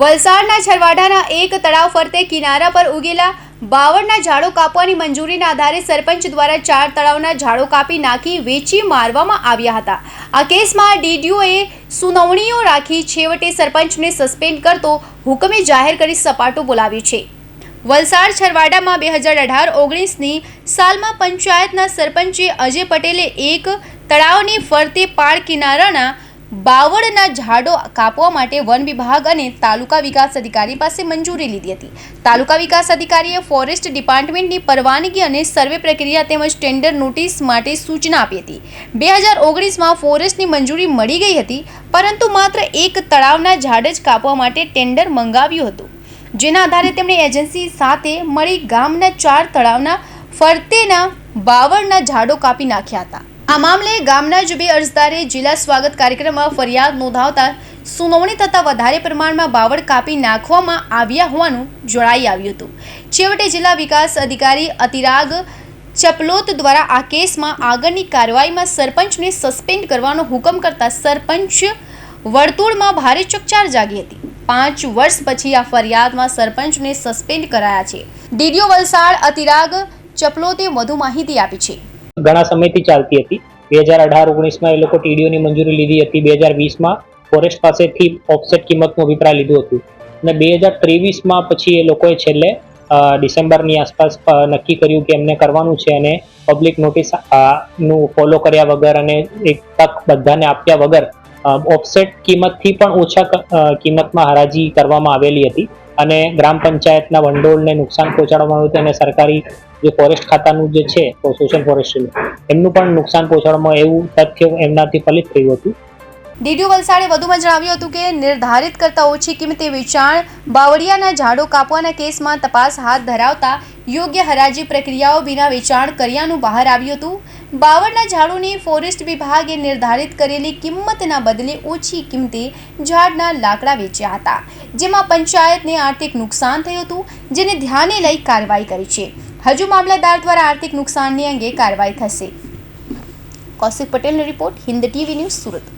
વલસાડના છરવાડાના એક તળાવ ફરતે કિનારા પર ઉગેલા બાવળના ઝાડો કાપવાની મંજૂરીના આધારે સરપંચ દ્વારા ચાર તળાવના ઝાડો કાપી નાખી વેચી મારવામાં આવ્યા હતા. આ કેસમાં ડીડીઓએ સુનાવણીઓ રાખી છેવટે સરપંચને સસ્પેન્ડ કરતો હુકમે જાહેર કરી સપાટો બોલાવ્યો છે. વલસાડ છરવાડામાં બે હજાર અઢાર ઓગણીસની સાલમાં પંચાયતના સરપંચે અજય પટેલે એક તળાવની ફરતે પાળ કિનારાના બાવળના ઝાડો કાપવા માટે વન વિભાગ અને તાલુકા વિકાસ અધિકારી પાસે મંજૂરી લીધી હતી. તાલુકા વિકાસ અધિકારીએ ફોરેસ્ટ ડિપાર્ટમેન્ટની પરવાનગી અને સર્વે પ્રક્રિયા તેમજ ટેન્ડર નોટિસ માટે સૂચના આપી હતી. બે હજાર ઓગણીસમાં ફોરેસ્ટની મંજૂરી મળી ગઈ હતી, પરંતુ માત્ર એક તળાવના ઝાડ જ કાપવા માટે ટેન્ડર મંગાવ્યું હતું. જેના આધારે તેમણે એજન્સી સાથે મળી ગામના ચાર તળાવના ફરતેના બાવળના ઝાડો કાપી નાખ્યા હતા. આ મામલે ગામના જ બે અરજદારે જિલ્લા સ્વાગત કાર્યક્રમમાં ફરિયાદ નોંધાવતા સુનાવણી થતાં વધારે પ્રમાણમાં બાવળ કાપી નાખવામાં આવ્યા હોવાનું જોડાઈ આવ્યું હતું. છેવટે જિલ્લા વિકાસ અધિકારી અતિરાગ ચપલોત દ્વારા આ કેસમાં આગળની કાર્યવાહીમાં સરપંચને સસ્પેન્ડ કરવાનો હુકમ કરતા સરપંચ વર્તુળમાં ભારે ચકચાર જાગી હતી. પાંચ વર્ષ પછી આ ફરિયાદમાં સરપંચને સસ્પેન્ડ કરાયા છે. ડીડીઓ વલસાડ અતિરાગ ચપલોતે વધુ માહિતી આપી છે. ઘણા સમયથી ચાલતી હતી. બે હજાર અઢાર, ઓગણીસમાં એ લોકો ટીડીઓની મંજૂરી લીધી હતી. બે હજાર વીસમાં ફોરેસ્ટ પાસેથી ઓફસેટ કિંમતનું અભિપ્રાય લીધું હતું. અને બે હજાર ત્રેવીસમાં પછી એ લોકોએ છેલ્લે ડિસેમ્બરની આસપાસ નક્કી કર્યું કે એમને કરવાનું છે અને પબ્લિક નોટિસનું ફોલો કર્યા વગર અને એક તક બધાને આપ્યા વગર ઓફસેટ કિંમતથી પણ ઓછા કિંમતમાં હરાજી કરવામાં આવેલી હતી. અને ગ્રામ પંચાયતના ભંડોળને નુકસાન પહોંચાડવામાં આવ્યું હતું અને સરકારી જે ફોરેસ્ટ ખાતાનું જે છે સોશિયલ ફોરેસ્ટનું એમનું પણ નુકસાન પહોંચાડવામાં એવું તથ્ય એમનાથી ફલિત થયું હતું. ડીડીઓ વલસાડે વધુમાં જણાવ્યું હતું કે નિર્ધારિત કરતા ઓછી કિંમતે વેચાણ, બાવળિયાના ઝાડો કાપવાના કેસમાં તપાસ હાથ ધરાવતા યોગ્ય હરાજી પ્રક્રિયાઓ વિના વેચાણ કર્યાનું બહાર આવ્યું હતું. બાવળના ઝાડોની ફોરેસ્ટ વિભાગે નિર્ધારિત કરેલી કિંમતના બદલે ઓછી કિંમતે ઝાડના લાકડા વેચ્યા હતા, જેમાં પંચાયતને આર્થિક નુકસાન થયું હતું, જેને ધ્યાને લઈ કાર્યવાહી કરી છે. હજુ મામલતદાર દ્વારા આર્થિક નુકસાનની અંગે કાર્યવાહી થશે. કૌશિક પટેલનો report, Hind TV news Surat.